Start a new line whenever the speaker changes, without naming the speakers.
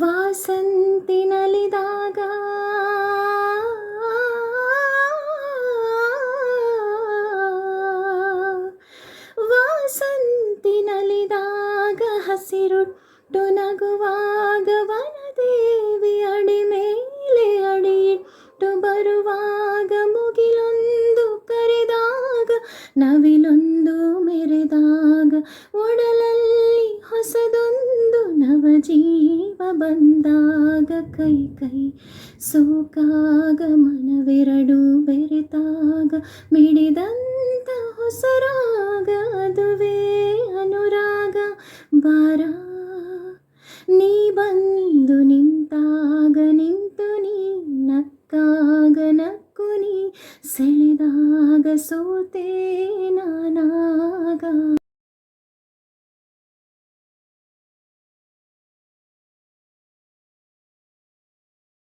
ವಾಸಂತಿ ನಲಿದಾಗ ವಾಸಂತಿ ನಲಿದಾಗ ಹಸಿರುಟ್ಟು ನಗುವಾಗ ವನದೇವಿ ಅಡಿ ಮೇಲೆ ಅಡಿಯಿಟ್ಟು ಬರುವಾಗ ಮುಗಿಲೊಂದು ಕರೆದಾಗ ನವಿಲೊಂದು ಮೆರೆದಾಗ ಒಡಲ ಜೀವ ಬಂದಾಗ ಕೈ ಕೈ ಸೋಕಾಗ ಮನವೆರಡು ಬೆರೆತಾಗ ಮಿಡಿದಂತ ಹೊಸರಾಗ ಅದುವೇ ಅನುರಾಗ ಬಾರ ನೀ ಬಂದು ನಿಂತಾಗ ನಿಂತು ನೀ ನಕ್ಕಾಗ ನಕ್ಕು ನೀ ಸೆಳೆದಾಗ ಸೋತೇ ನಾನಾಗ